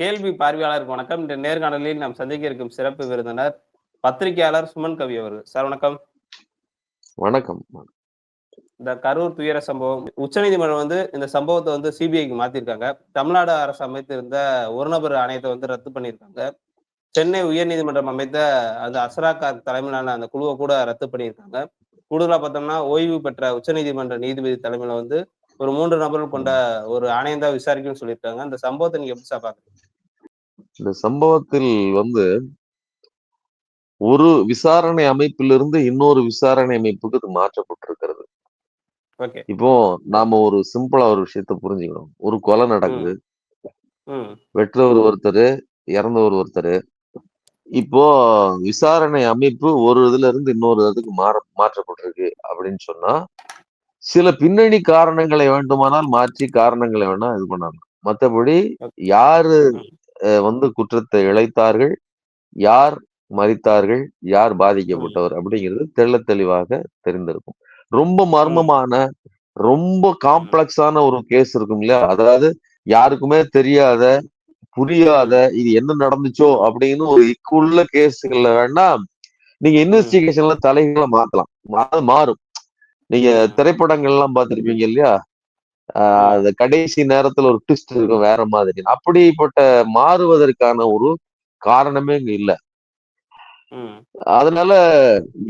கேள்வி பார்வையாளருக்கு வணக்கம். இந்த நேர்காணலில் நாம் சந்திக்க இருக்கும் சிறப்பு விருந்தினர் பத்திரிகையாளர் சுமன் கவி அவர்கள். சார் வணக்கம். வணக்கம். இந்த கரூர் துயர சம்பவம் உச்சநீதிமன்றம் வந்து இந்த சம்பவத்த வந்து சிபிஐக்கு மாத்திருக்காங்க. தமிழ்நாடு அரசு அமைத்திருந்த ஒரு நபர் ஆணையத்த வந்து ரத்து பண்ணியிருக்காங்க. சென்னை உயர்நீதிமன்றம் அமைத்த அந்த அஸ்ரா கார்க் தலைமையிலான அந்த குழுவ கூட ரத்து பண்ணியிருக்காங்க. கூடுதலா பார்த்தோம்னா, ஓய்வு பெற்ற உச்சநீதிமன்ற நீதிபதி தலைமையில வந்து ஒரு 3 நபர்கள் கொண்ட ஒரு ஆணையம் தான் விசாரிக்கும்னு சொல்லியிருக்காங்க. அந்த சம்பவத்த நீங்க எப்படி சார் பார்க்குறீங்க? இந்த சம்பவத்தில் வந்து ஒரு விசாரணை அமைப்பிலிருந்து இன்னொரு விசாரணை அமைப்புக்கு இது மாற்றப்பட்டிருக்கிறது. இப்போ நாம ஒரு சிம்பிளா ஒரு விஷயத்த புரிஞ்சுக்கணும். ஒரு கொலை நடக்குது. வெற்றவர் ஒருத்தரு, இறந்தவர் ஒருத்தரு. இப்போ விசாரணை அமைப்பு ஒரு இதுல இருந்து இன்னொரு இதுக்கு மாற மாற்றப்பட்டிருக்கு அப்படின்னு சொன்னா, சில பின்னணி காரணங்களை வேண்டுமானால் மாற்றி காரணங்களை வேணா இது பண்ணலாம். மத்தபடி யாரு வந்து குற்றத்தை இழைத்தார்கள்? யார் மரித்தார்கள்? யார். பாதிக்கப்பட்டவர்? அப்படிங்கிறது தெள்ளத் தெளிவாக தெரிந்திருக்கும். ரொம்ப. மர்மமான, ரொம்ப. காம்ப்ளக்ஸான ஒரு கேஸ் இருக்கும் இல்லையா? அதாவது யாருக்குமே தெரியாத, புரியாத. இது என்ன நடந்துச்சோ அப்படின்னு ஒரு இக்குள்ள கேஸ்கள்ல வேணா, நீங்க. இன்வெஸ்டிகேஷன்ல தலைகீழா மாத்தலாம். அது மாறும். நீங்க ம். திரைப்படங்கள்லாம் பார்த்திருப்பீங்க இல்லையா? அந்த கடைசி நேரத்துல ஒரு ட்விஸ்ட் இருக்கும் வேற மாதிரி. அப்படிப்பட்ட மாறுவதற்கான ஒரு காரணமே இங்க இல்ல. அதனால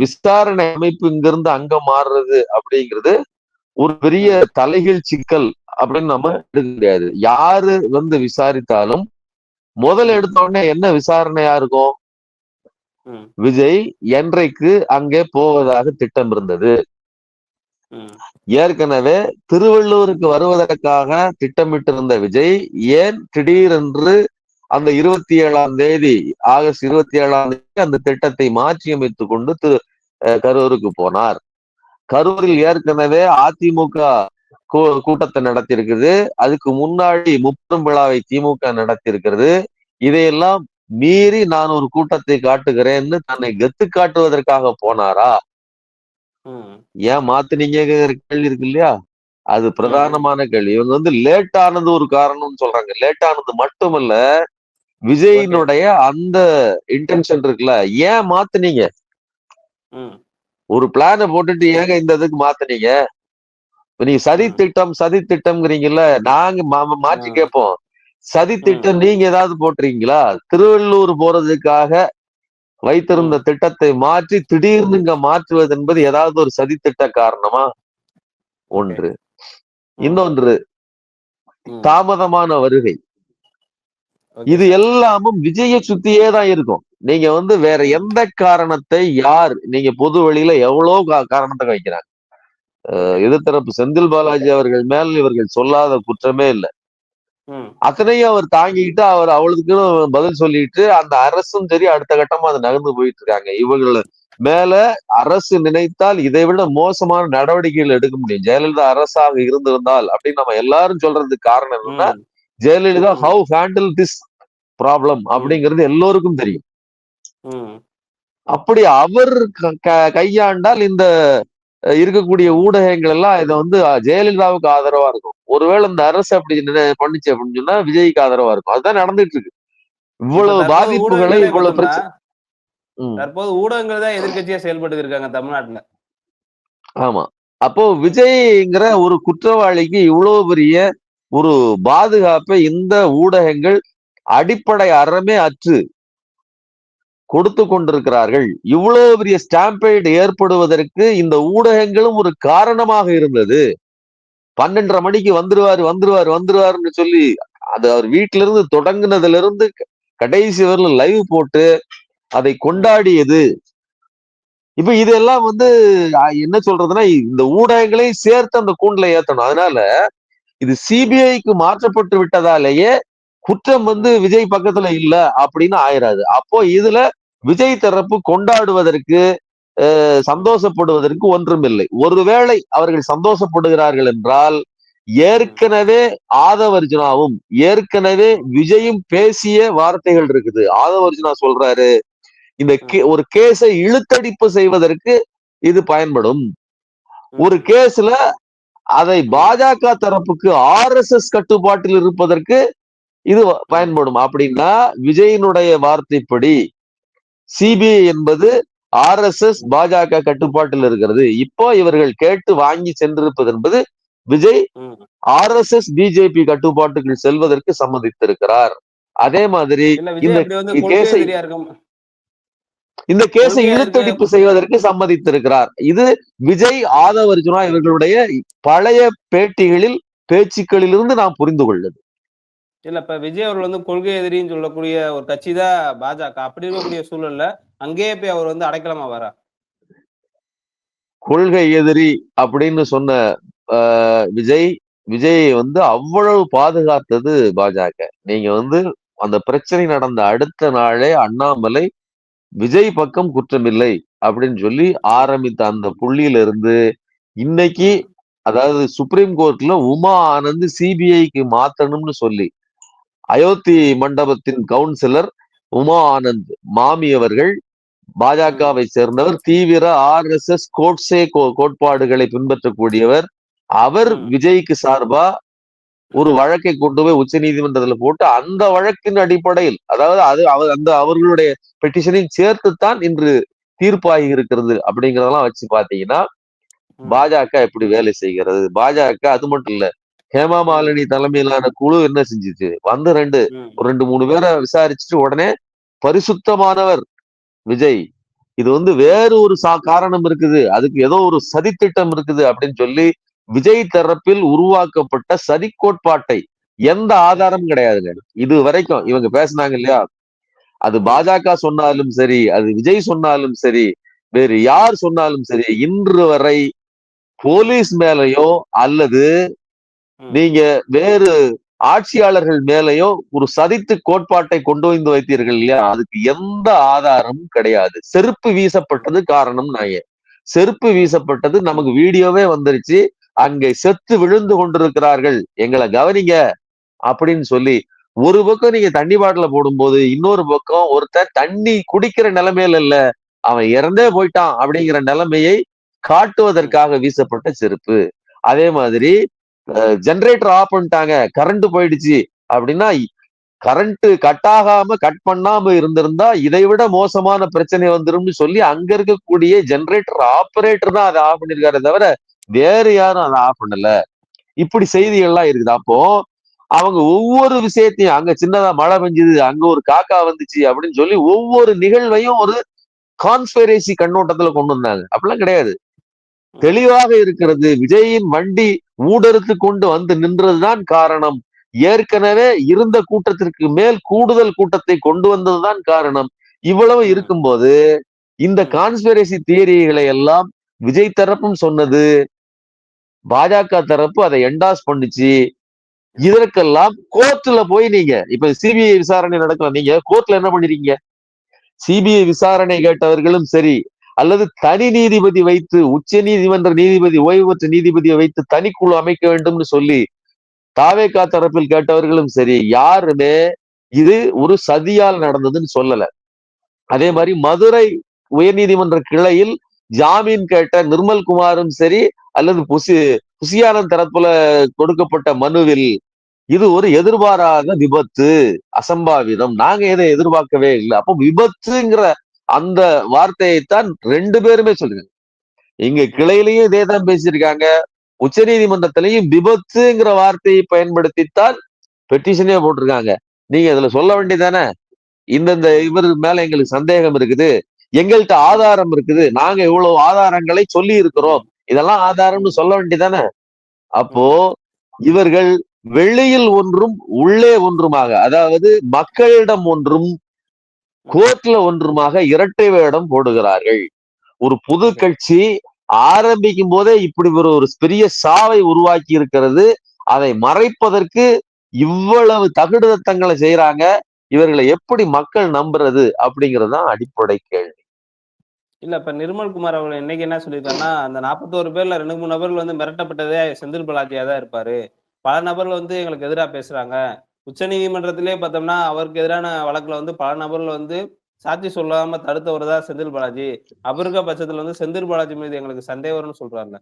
விசாரணை அமைப்பு இங்கிருந்து அங்க மாறுறது அப்படிங்கிறது ஒரு பெரிய. தலைகீழ் சிக்கல் அப்படின்னு நம்ம எடுக்க முடியாது. யாரு வந்து விசாரித்தாலும், முதல்ல. எடுத்த உடனே என்ன விசாரணையா இருக்கும்? விஜய் என்றைக்கு அங்கே போவதாக திட்டம் இருந்தது? ஏற்கனவே திருவள்ளூருக்கு வருவதற்காக திட்டமிட்டிருந்த விஜய், ஏன் திடீரென்று அந்த 27ஆம் தேதி ஆகஸ்ட் 27ஆம் தேதி அந்த திட்டத்தை மாற்றி அமைத்துக் கொண்டு திரு கரூருக்கு போனார்? கரூரில் ஏற்கனவே அதிமுக கூட்டத்தை நடத்தியிருக்குது. அதுக்கு முன்னாடி முப்பெரும் விழாவை திமுக நடத்தியிருக்கிறது. இதையெல்லாம் மீறி நான் ஒரு கூட்டத்தை காட்டுகிறேன்னு தன்னை கெத்து காட்டுவதற்காக போனாரா? ஏன் மாத்துனீங்கங்கிற கேள்வி இருக்கு இல்லையா? அது. பிரதானமான கேள்வி. இவங்க வந்து லேட் ஆனது ஒரு காரணம்னு சொல்றாங்க. லேட் ஆனது மட்டுமல்ல. விஜயினுடைய அந்த இன்டென்ஷன் இருக்குல்ல, ஏன் மாத்துனீங்க? ஒரு பிளான போட்டுட்டு ஏங்க இந்த இதுக்கு மாத்துனீங்க? நீங்க சதி. திட்டம், சதி திட்டம்ங்கிறீங்கல்ல, நாங்க. மாற்றி கேட்போம். சதி. திட்டம் நீங்க ஏதாவது போட்டிருக்கீங்களா? திருவள்ளூர் போறதுக்காக வைத்திருந்த. திட்டத்தை மாற்றி திடீர்னு இங்க மாற்றுவது என்பது ஏதாவது ஒரு சதித்திட்ட காரணமா? ஒன்று. இன்னொன்று. தாமதமான வருகை. இது. எல்லாமும் விஜய சுத்தியே தான் இருக்கும். நீங்க வந்து வேற. எந்த காரணத்தை யார் நீங்க பொது வெளியில எவ்வளோ கா காரணத்த வைக்கிறாங்க. எதிர்த்தரப்பு செந்தில் பாலாஜி அவர்கள் மேல் இவர்கள் சொல்லாத குற்றமே இல்ல. அத்தனையும் அவர் தாங்கிக்கிட்டு, அவர் அவளுக்குன்னு பதில் சொல்லிட்டு, அந்த அரசும் சரி அடுத்த கட்டமா அது நகர்ந்து போயிட்டு இருக்காங்க. இவங்கள மேல அரசு நினைத்தால் இதைவிட மோசமான நடவடிக்கைகள் எடுக்க முடியும். ஜெயலலிதா அரசாக இருந்திருந்தால் அப்படின்னு நம்ம எல்லாரும் சொல்றதுக்கு காரணம் என்னன்னா. Jayalalithaa. How handle this problem. அப்படிங்கிறது எல்லோருக்கும் தெரியும். அப்படி அவர் கையாண்டால் இந்த இருக்கக்கூடிய. ஊடகங்கள் எல்லாம் இத வந்து ஜெயலலிதாவுக்கு ஆதரவா இருக்கும். ஒருவேள இந்த அரசு அப்படி பண்ணுச்சு அப்படின்னு சொன்னா, விஜய்க்கு ஆதரவா இருக்கும். அதுதான் நடந்துட்டு இருக்கு. இவ்வளவு பாதிப்புகளை, இவ்வளவு பார்த்தோம்னா, பிரச்ச ம். தற்போது ஊடகங்கள் தான் எதிர்க்கட்சியா செயல்பட்டுட்டு இருக்காங்க தமிழ்நாட்டுல. ஆமா. அப்போ. விஜய்ங்கிற ஒரு குற்றவாளிக்கு இவ்வளவு பெரிய ஒரு பாதுகாப்பை இந்த ஊடகங்கள் அடிப்படை அறமே அற்று கொடுத்து கொண்டிருக்கிறார்கள். இவ்வளவு பெரிய ஸ்டாம்பேட் ஏற்படுவதற்கு இந்த ஊடகங்களும் ஒரு காரணமாக இருந்தது. 12:30 மணிக்கு வந்துருவாரு, வந்துருவாரு, வந்துருவாருன்னு சொல்லி, அது அவர் வீட்டுல இருந்து தொடங்குனதிலிருந்து க கடைசி வரையிலும் லைவ் போட்டு, அதை கொண்டாடியது. இப்ப இதெல்லாம் வந்து என்ன சொல்றதுன்னா, இந்த ஊடகங்களையும் சேர்த்து அந்த கூண்டுல ஏத்தணும். அதனால இது சிபிஐக்கு மாற்றப்பட்டு விட்டதாலேயே, குற்றம் வந்து விஜய் பக்கத்துல இல்ல அப்படின்னு ஆயிராது. அப்போ இதுல விஜய் தரப்பு கொண்டாடுவதற்கு, சந்தோஷப்படுவதற்கு ஒன்றுமில்லை. ஒருவேளை அவர்கள் சந்தோஷப்படுகிறார்கள் என்றால். ஏற்கனவே ஆதவ் அர்ஜுனாவும், ஏற்கனவே. விஜயும் பேசிய வார்த்தைகள் இருக்குது. ஆதவ் அர்ஜுனா சொல்றாரு, இந்த. ஒரு கேஸை இழுத்தடிப்பு செய்வதற்கு இது பயன்படும். ஒரு. கேஸ்ல அதை. பாஜக தரப்புக்கு ஆர்எஸ்எஸ் கட்டுப்பாட்டில் இருப்பதற்கு இது பயன்படும் அப்படின்னா விஜயினுடைய வார்த்தைப்படி சிபிஐ என்பது ஆர்எஸ்எஸ் பாஜக கட்டுப்பாட்டில் இருக்கிறது. இப்போ இவர்கள் கேட்டு வாங்கி சென்றிருப்பது என்பது விஜய் ம். ஆர்எஸ்எஸ் பிஜேபி கட்டுப்பாட்டுக்குள் செல்வதற்கு சம்மதித்திருக்கிறார். அதே மாதிரி இந்த கேஸை- இருக்கும் இந்த கேஸை கொள்கையா இழுத்தடிப்பு செய்வதற்கு சம்மதித்திருக்கிறார். இது விஜய் ஆதவ அர்ஜுனா இவர்களுடைய பழைய பேட்டிகளில் பேச்சுக்களிலிருந்து நாம் புரிந்து கொள்ளுது இல்ல இப்ப விஜய் அவர்கள் வந்து கொள்கை எதிரின்னு சொல்லக்கூடிய ஒரு கட்சி தான் பாஜக. அப்படி இருக்கக்கூடிய சூழல்ல அங்கேயே போய் அவர் வந்து அடைக்கலமா வரா கொள்கை எதிரி அப்படின்னு சொன்ன ஆஹ், விஜய் விஜயை வந்து அவ்வளவு பாதுகாத்தது பாஜக. நீங்க வந்து அந்த பிரச்சனை நடந்த அடுத்த நாளே அண்ணாமலை விஜய் பக்கம் குற்றமில்லை அப்படின்னு சொல்லி ஆரம்பித்த அந்த புள்ளியில இருந்து இன்னைக்கு அதாவது சுப்ரீம் கோர்ட்ல உமா ஆனந்த் சிபிஐக்கு மாத்தணும்னு சொல்லி அயோத்தி மண்டபத்தின் கவுன்சிலர் உமா ஆனந்த் மாமி அவர்கள் பாஜகவை சேர்ந்தவர் தீவிர ஆர் எஸ் எஸ் கோட்ஸே கோட்பாடுகளை பின்பற்றக்கூடியவர் அவர். விஜய்க்கு சார்பா ஒரு வழக்கை கொண்டு போய் உச்ச நீதிமன்றத்துல போட்டு அந்த வழக்கின் அடிப்படையில் அதாவது அது அவர் அந்த அவர்களுடைய பெட்டிஷனையும் சேர்த்துத்தான் இன்று தீர்ப்பாகி இருக்கிறது அப்படிங்கறதெல்லாம் வச்சு பாத்தீங்கன்னா. பாஜக எப்படி வேலை செய்கிறது பாஜக அது மட்டும் இல்ல ஹேமா மாலினி தலைமையிலான குழு என்ன செஞ்சுச்சு வந்து ரெண்டு. ஒரு ரெண்டு மூணு பேரை விசாரிச்சுட்டு உடனே பரிசுத்தமானவர் விஜய் இது வந்து வேறு ஒரு சா காரணம் இருக்குது அதுக்கு ஏதோ ஒரு சதித்திட்டம் இருக்குது அப்படின்னு சொல்லி விஜய் தரப்பில் உருவாக்கப்பட்ட சதி கோட்பாட்டை எந்த ஆதாரமும் கிடையாதுங்க இது வரைக்கும் இவங்க பேசுனாங்க இல்லையா அது பாஜக சொன்னாலும் சரி அது விஜய் சொன்னாலும் சரி வேறு யார் சொன்னாலும் சரி இன்று வரை போலீஸ் மேலயோ அல்லது. நீங்க வேறு ஆட்சியாளர்கள் மேலேயோ ஒரு சதித்து கோட்பாட்டை கொண்டு வந்து வைத்தீர்கள் இல்லையா? அதுக்கு எந்த ஆதாரமும் கிடையாது. செருப்பு வீசப்பட்டது காரணம் நான் செருப்பு வீசப்பட்டது நமக்கு வீடியோவே வந்துருச்சு. அங்கே செத்து விழுந்து கொண்டிருக்கிறார்கள். எங்களை கவனிங்க அப்படின்னு சொல்லி ஒரு பக்கம் நீங்க தண்ணி பாட்டில போடும்போது இன்னொரு பக்கம் ஒருத்தன் தண்ணி குடிக்கிற நிலைமையில இல்ல. அவன் இறந்தே போயிட்டான் அப்படிங்கிற நிலைமையை காட்டுவதற்காக வீசப்பட்ட செருப்பு. அதே மாதிரி ஜெனரேட்டர் ஆஃப் பண்ணிட்டாங்க. கரண்ட் போயிடுச்சு. அப்படின்னா கரண்ட் கட் ஆகாம கட் பண்ணாம இருந்திருந்தா இதை விட மோசமான பிரச்சனை வந்துரும்னு சொல்லி அங்க இருக்கக்கூடிய ஜெனரேட்டர் ஆபரேட்டர் தான் அதை ஆஃப் பண்ணிருக்காரு தவிர வேற யாரும் அதை ஆஃப் பண்ணல. இப்படி செய்திகள்லாம் இருக்குது. அப்போ அவங்க ஒவ்வொரு விஷயத்தையும் அங்க சின்னதா மழை பெஞ்சுது அங்க ஒரு காக்கா வந்துச்சு அப்படின்னு சொல்லி ஒவ்வொரு நிகழ்வையும் ஒரு கான்ஸ்பைரசி கண்ணோட்டத்துல கொண்டு வந்தாங்க. அப்படிலாம் கிடையாது. தெளிவாக இருக்கிறது. விஜயின் வண்டி ஊடறுத்து கொண்டு வந்து நின்றதுதான் காரணம். ஏற்கனவே இருந்த கூட்டத்திற்கு மேல் கூடுதல் கூட்டத்தை கொண்டு வந்ததுதான் காரணம். இவ்வளவு இருக்கும்போது இந்த கான்ஸ்பிரசி தியரிகளை எல்லாம் விஜய் தரப்பும் சொன்னது. பாஜக தரப்பு அதை என்டாஸ் பண்ணுச்சு. இதற்கெல்லாம் கோர்ட்ல போய் நீங்க இப்ப சிபிஐ விசாரணை நடக்கல நீங்க கோர்ட்ல என்ன பண்ணிருக்கீங்க? சிபிஐ விசாரணை கேட்டவர்களும் சரி அல்லது தனி நீதிபதி வைத்து உச்ச நீதிமன்ற நீதிபதி ஓய்வு பெற்ற நீதிபதியை வைத்து தனிக்குழு அமைக்க வேண்டும்னு சொல்லி தாவேகா தரப்பில் கேட்டவர்களும் சரி யாருமே இது ஒரு சதியால் நடந்ததுன்னு சொல்லல. அதே மாதிரி மதுரை உயர்நீதிமன்ற கிளையில் ஜாமீன் கேட்ட நிர்மல் குமாரும் சரி அல்லது புசி புசியானந்த் தரப்புல கொடுக்கப்பட்ட மனுவில் இது ஒரு எதிர்பாராத விபத்து அசம்பாவிதம். நாங்க எதை எதிர்பார்க்கவே இல்லை. அப்போ விபத்துங்கிற அந்த வார்த்தையைத்தான் ரெண்டு பேருமே சொல்லுங்க இங்க கிளையிலையும் இதே தான் பேசியிருக்காங்க. உச்ச நீதிமன்றத்திலையும் விபத்துங்கிற வார்த்தையை பயன்படுத்தித்தான் பெட்டிஷனே போட்டிருக்காங்க. நீங்க இதுல சொல்ல வேண்டியதானே இந்தந்த இவர் மேல எங்களுக்கு சந்தேகம் இருக்குது. எங்கள்கிட்ட ஆதாரம் இருக்குது. நாங்க இவ்வளவு ஆதாரங்களை சொல்லி இருக்கிறோம் இதெல்லாம் ஆதாரம்னு சொல்ல வேண்டியதானே அப்போ இவர்கள் வெளியில் ஒன்றும் உள்ளே ஒன்றுமாக அதாவது மக்களிடம் ஒன்றும் கோர்ட்ல ஒன்றுமாக இரட்டை வேடம் போடுகிறார்கள். ஒரு புது கட்சி ஆரம்பிக்கும் போதே இப்படி ஒரு ஒரு பெரிய சாவை உருவாக்கி இருக்கிறது. அதை மறைப்பதற்கு இவ்வளவு தகுடுதத்தங்களை செய்யறாங்க இவர்களை எப்படி மக்கள் நம்புறது அப்படிங்கிறது தான் அடிப்படை கேள்வி. இல்ல இப்ப நிர்மல் குமார் அவர்கள் இன்னைக்கு என்ன சொல்லியிருக்காருன்னா அந்த நாற்பத்தோரு பேர்ல ரெண்டு மூணு நபர்கள் வந்து மிரட்டப்பட்டதே செந்தில் பாலாஜியா தான் இருப்பாரு. பல நபர்கள் வந்து எங்களுக்கு எதிராக பேசுறாங்க. உச்ச நீதிமன்றத்திலே பார்த்தோம்னா அவருக்கு எதிரான வழக்குல வந்து பல நபர்கள் வந்து சாட்சி சொல்லாம தடுத்தவர்தான் செந்தில் பாலாஜி. அவருக்க பட்சத்துல வந்து செந்தில் பாலாஜி மீது எங்களுக்கு சந்தேகம் வரும்னு சொல்றாங்க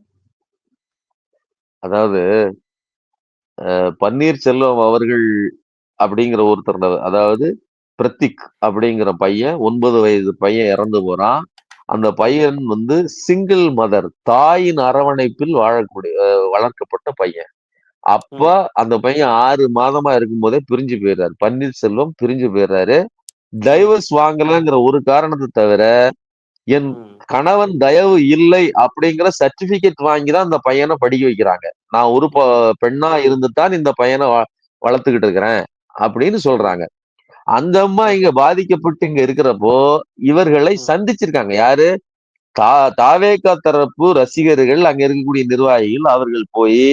அதாவது அஹ், பன்னீர்செல்வம் அவர்கள் அப்படிங்கிற ஒருத்தர் அதாவது பிரத்திக் அப்படிங்கிற பையன் ஒன்பது வயது பையன் இறந்து போறான். அந்த பையன் வந்து சிங்கிள் மதர் தாயின் அரவணைப்பில் வாழக்கூடிய வளர்க்கப்பட்ட பையன். அப்ப அந்த பையன் ஆறு மாதமா இருக்கும் போதே பிரிஞ்சு போயிடுறாரு. பன்னீர்செல்வம் பிரிஞ்சு போயிடுறாரு. டைவர்ஸ் வாங்கலங்கிற ஒரு காரணத்தை தவிர என் கணவன் தயவு இல்லை அப்படிங்கிற சர்டிபிகேட் வாங்கி தான் அந்த பையனை படிக்க வைக்கிறாங்க. நான் ஒரு பெண்ணா இருந்துதான் இந்த பையனை வளர்த்துக்கிட்டு இருக்கிறேன் அப்படின்னு சொல்றாங்க. அந்த அம்மா இங்க பாதிக்கப்பட்டு இங்க இருக்கிறப்போ இவர்களை. சந்திச்சிருக்காங்க. யாரு? தா தாவேகா தரப்பு ரசிகர்கள் அங்க இருக்கக்கூடிய நிர்வாகிகள் அவர்கள் போய்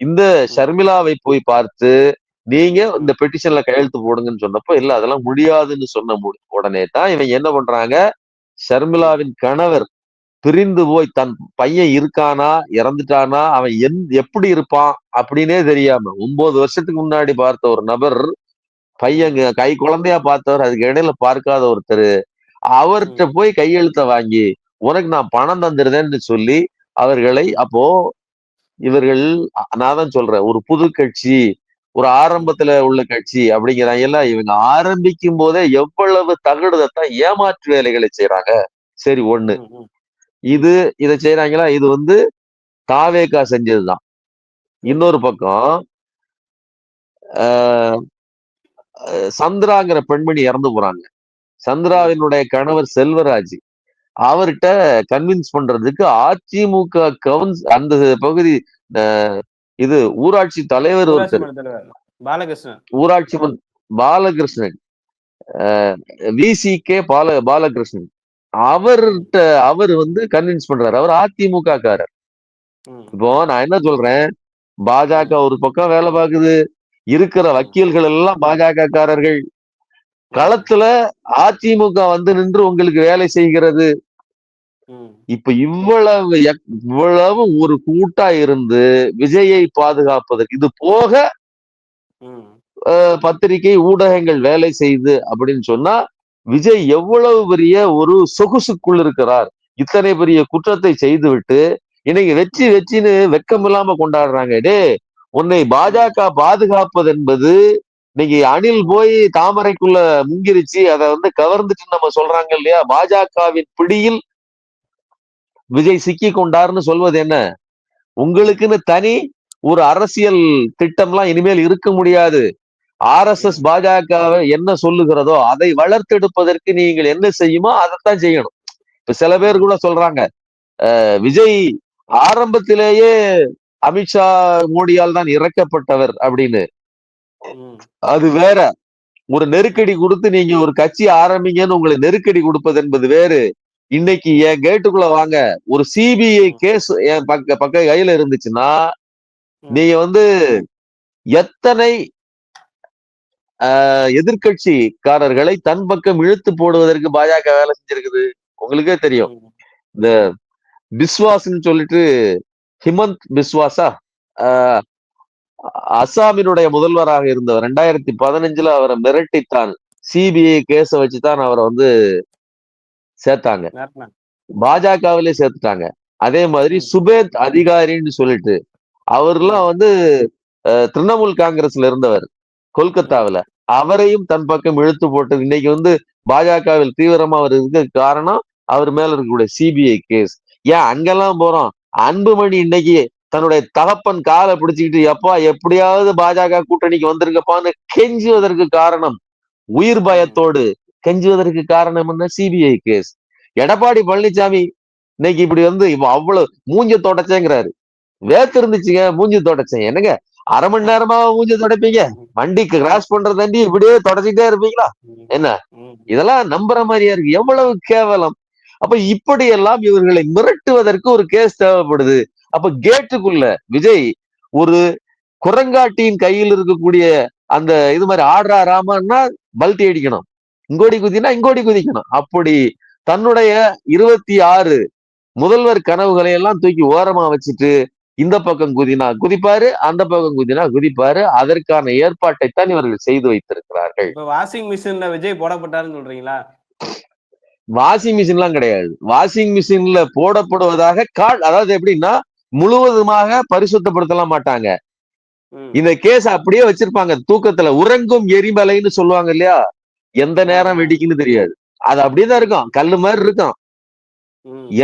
இந்த ஷர்மிளாவை போய் பார்த்து நீங்க இந்த பெட்டிஷன்ல கையெழுத்து போடுங்கன்னு சொன்னப்போ இல்ல அதெல்லாம் முடியாதுன்னு சொன்ன உடனே தான் இவங்க என்ன பண்றாங்க? ஷர்மிளாவின் கணவர் பிரிந்து போய் தன் பையன் இருக்கானா? இறந்துட்டானா? அவன் எந் எப்படி இருப்பான்? அப்படின்னே தெரியாம ஒன்பது வருஷத்துக்கு முன்னாடி பார்த்த ஒரு நபர் பையன் கை குழந்தையா பார்த்தவர் அதுக்கு இடையில பார்க்காத ஒருத்தர் அவர்கிட்ட போய் கையெழுத்த வாங்கி உனக்கு நான் பணம் தந்துருதேன்னு சொல்லி அவர்களை அப்போ இவர்கள் நான் தான் சொல்றேன் ஒரு புது கட்சி ஒரு ஆரம்பத்துல உள்ள கட்சி அப்படிங்கிறாங்க எல்லாம் இவங்க ஆரம்பிக்கும் போதே எவ்வளவு தகடுதத்தான் ஏமாற்று வேலைகளை செய்யறாங்க சரி ஒண்ணு. இது இதை செய்யறாங்களா இது வந்து தாவேகா செஞ்சதுதான். இன்னொரு பக்கம் சந்திராங்கிற பெண்மணி இறந்து போறாங்க. சந்திராவினுடைய கணவர் செல்வராஜ். அவர்கிட்ட கன்வின்ஸ் பண்றதுக்கு அதிமுக கவுன்ஸ் அந்த பகுதி இது ஊராட்சி தலைவர் ஒருத்தர். பாலகிருஷ்ணன். ஊராட்சி Balakrishnan. VC K Bala Balakrishnan. அவர்கிட்ட அவர் வந்து கன்வின்ஸ் பண்றாரு. அவர் அதிமுக காரர் இப்போ நான் என்ன சொல்றேன்? பாஜக ஒரு பக்கம் வேலை பார்க்குது. இருக்கிற வக்கீல்கள் எல்லாம் பாஜக காரர்கள் களத்துல அதிமுக வந்து நின்று உங்களுக்கு வேலை செய்கிறது. இப்ப இவ்வளவு இவ்வளவு ஒரு கூட்டா இருந்து விஜயை பாதுகாப்பதற்கு இது போக பத்திரிகை ஊடகங்கள் வேலை செய்து அப்படின்னு சொன்னா விஜய் எவ்வளவு பெரிய ஒரு சொகுசுக்குள் இருக்கிறார். இத்தனை பெரிய குற்றத்தை செய்துவிட்டு இன்னைக்கு வெற்றி வெற்றின்னு வெக்கம் இல்லாம கொண்டாடுறாங்க. டே உன்னை பாஜக பாதுகாப்பது என்பது இன்னைக்கு அணில் போய் தாமரைக்குள்ள முங்கிருச்சு அதை வந்து கவர்ந்துட்டு நம்ம சொல்றாங்க இல்லையா? பாஜகவின் பிடியில் விஜய் சிக்கி கொண்டார்னு சொல்வது என்ன? உங்களுக்குன்னு தனி ஒரு அரசியல் திட்டம்லாம் இனிமேல் இருக்க முடியாது. ஆர் எஸ் எஸ் பாஜகவை என்ன சொல்லுகிறதோ அதை வளர்த்தெடுப்பதற்கு நீங்கள் என்ன செய்யுமோ அதைத்தான் செய்யணும். இப்ப சில பேர் கூட சொல்றாங்க அஹ், விஜய் ஆரம்பத்திலேயே அமித்ஷா மோடியால் தான் இறக்கப்பட்டவர் அப்படின்னு. அது வேற. ஒரு நெருக்கடி கொடுத்து நீங்க ஒரு கட்சி ஆரம்பிங்கன்னு உங்களை நெருக்கடி கொடுப்பது என்பது வேறு. இன்னைக்கு என் கேட்டுக்குள்ள வாங்க. ஒரு சிபிஐ கேஸ் என் பக்க பக்க கையில இருந்துச்சுன்னா நீங்க வந்து எத்தனை ஆஹ், எதிர்க்கட்சிக்காரர்களை தன் பக்கம் இழுத்து போடுவதற்கு பாஜக வேலை செஞ்சிருக்குது? உங்களுக்கே தெரியும். இந்த பிஸ்வாஸ்ன்னு சொல்லிட்டு ஹிமந்த் பிஸ்வாஸா? ஆஹ், அஸ்ஸாமினுடைய முதல்வராக இருந்தவர். ரெண்டாயிரத்தி பதினஞ்சுல அவரை மிரட்டித்தான். சிபிஐ கேஸ வச்சுதான் அவரை வந்து சேர்த்தாங்க. பாஜகவிலே சேர்த்துட்டாங்க. அதே மாதிரி. சுபேத் அதிகாரின்னு சொல்லிட்டு அவர்லாம் வந்து திரிணாமுல் காங்கிரஸ்ல இருந்தவர் கொல்கத்தாவுல. அவரையும் தன் பக்கம் இழுத்து போட்டு இன்னைக்கு வந்து பாஜகவில் தீவிரமா அவர் இருக்க காரணம் அவர் மேல இருக்கக்கூடிய சிபிஐ கேஸ் ஏன் அங்கெல்லாம் போறோம்? அன்புமணி இன்னைக்கு தன்னுடைய தகப்பன் காலை பிடிச்சுக்கிட்டு எப்பா எப்படியாவது பாஜக கூட்டணிக்கு வந்திருக்கப்பான்னு கெஞ்சுவதற்கு காரணம் உயிர் பயத்தோடு கெஞ்சுவதற்கு காரணம் என்ன? சிபிஐ கேஸ் எடப்பாடி பழனிசாமி இன்னைக்கு இப்படி வந்து இவ அவ்வளவு மூஞ்ச தொடச்சேங்கிறாரு. வேத்து இருந்துச்சுங்க மூஞ்சி தொடச்சேன். என்னங்க? அரை மணி நேரமா மூஞ்சி தொடப்பீங்க? வண்டிக்கு கிராஸ் பண்றதாண்டி இப்படியே தொடச்சிட்டே இருப்பீங்களா? என்ன? இதெல்லாம் நம்புற மாதிரியா இருக்கு. எவ்வளவு கேவலம். அப்ப இப்படியெல்லாம் இவர்களை மிரட்டுவதற்கு ஒரு கேஸ் தேவைப்படுது. அப்ப கேட்டுக்குள்ள விஜய் ஒரு குரங்காட்டியின் கையில் இருக்கக்கூடிய அந்த இது மாதிரி ஆடுறா ராமன்னா பல்ட்டி அடிக்கணும். இங்கோடி குதினா இங்கோடி குதிக்கணும். அப்படி தன்னுடைய இருபத்தி ஆறு முதல்வர் கனவுகளை எல்லாம் தூக்கி ஓரமா வச்சுட்டு இந்த பக்கம் குதினா குதிப்பாரு அந்த பக்கம் குதினா குதிப்பாரு. அதற்கான ஏற்பாட்டை தான் இவர்கள் செய்து வைத்திருக்கிறார்கள். வாஷிங் மிஷின்ல விஜய் போடப்பட்டாருன்னு சொல்றீங்களா? வாஷிங் மிஷின்லாம் கிடையாது. வாஷிங் மிஷின்ல போடப்படுவதாக கால் அதாவது எப்படின்னா முழுவதுமாக பரிசுத்தப்படுத்தலாம் மாட்டாங்க. இந்த கேஸ் அப்படியே வச்சிருப்பாங்க. தூக்கத்துல உறங்கும் எரிமலைன்னு சொல்லுவாங்க இல்லையா? எந்த நேரம் ஆமா. வெடிக்குன்னு தெரியாது அது அப்படியேதான் இருக்கும் கல்லு மாதிரி இருக்கும்.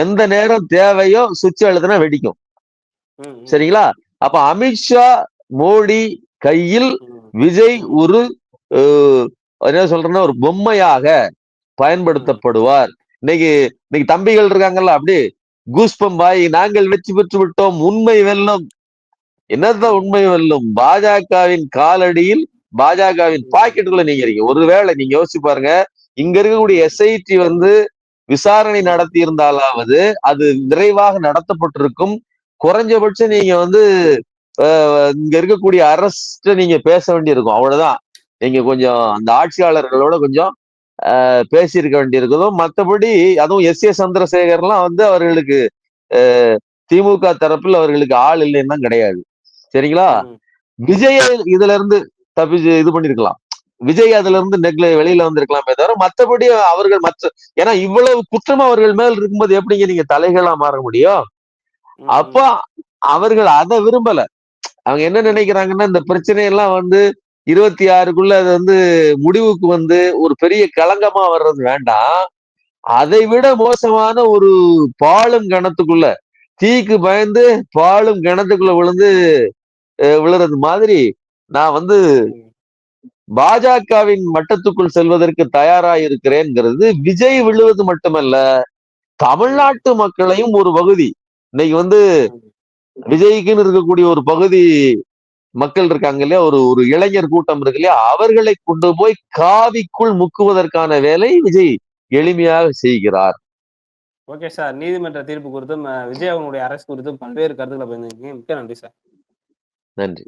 எந்த நேரம் தேவையோ சுவிட்ச் அழுத்தினா வெடிக்கும். சரிங்களா அப்ப அமித்ஷா மோடி கையில். விஜய். ஒரு என்ன சொல்றேன்னா ஒரு பொம்மையாக பயன்படுத்தப்படுவார் இன்னைக்கு இன்னைக்கு தம்பிகள் இருக்காங்கல்ல அப்படி கூஸ்பம் பாய் நாங்கள் வெற்றி பெற்று விட்டோம் உண்மை வெல்லும் என்னதான் உண்மை வெல்லும் பாஜகவின் காலடியில் பாஜகவின் பாக்கெட்டுக்குள்ள நீங்க இருக்கீங்க. ஒருவேளை நீங்க யோசிச்சு பாருங்க இங்க இருக்கக்கூடிய எஸ்ஐடி வந்து விசாரணை நடத்தி இருந்தாலாவது அது விரைவாக நடத்தப்பட்டிருக்கும். குறைஞ்சபட்சம் நீங்க வந்து இங்க இருக்கக்கூடிய அரசு நீங்க பேச வேண்டியிருக்கும். அவ்வளவுதான். நீங்க கொஞ்சம் அந்த ஆட்சியாளர்களோட கொஞ்சம் பேசியிருக்க வேண்டியிருக்குதும் மற்றபடி அதுவும் எஸ் ஏ சந்திரசேகர்லாம் வந்து அவர்களுக்கு திமுக தரப்பில் அவர்களுக்கு ஆள் இல்லைன்னா கிடையாது. சரிங்களா. விஜய் இதுல இருந்து தப்பிச்சு இது பண்ணிருக்கலாம். விஜய் அதுல இருந்து நெக்ல வெளியில வந்திருக்கலாமே தவிர மத்தபடி அவர்கள் மற்ற ஏன்னா இவ்வளவு குற்றம் அவர்கள் மேல் இருக்கும்போது எப்படிங்க நீங்க தலைகளா மாற முடியும்? அப்போ அப்ப அவர்கள் அதை விரும்பல. அவங்க என்ன நினைக்கிறாங்கன்னா இந்த பிரச்சனை எல்லாம் வந்து இருபத்தி ஆறுக்குள்ள அது வந்து முடிவுக்கு வந்து ஒரு பெரிய களங்கமா வர்றது வேண்டாம். அதை விட மோசமான ஒரு பாலும் கணத்துக்குள்ள தீக்கு பயந்து பாலும் கிணத்துக்குள்ள விழுந்து விழுறது மாதிரி நான் வந்து. பாஜகவின் மட்டத்துக்குள் செல்வதற்கு தயாரா இருக்கிறேன்ங்கிறது விஜய் விழுவது மட்டுமல்ல தமிழ்நாட்டு மக்களையும் ஒரு பகுதி. இன்னைக்கு வந்து விஜய்க்குன்னு இருக்கக்கூடிய ஒரு பகுதி மக்கள் இருக்காங்க இல்லையா? ஒரு ஒரு இளைஞர் கூட்டம் இருக்கு இல்லையா? அவர்களை கொண்டு போய் காவிக்குள் முக்குவதற்கான வேலை விஜய் எளிமையாக செய்கிறார். ஓகே சார் நீதிமன்ற தீர்ப்பு குறித்தும் விஜய் அவங்களுடைய அரசு குறித்தும் பல்வேறு கருத்துக்களை பதிவு மிக்க நன்றி சார். நன்றி.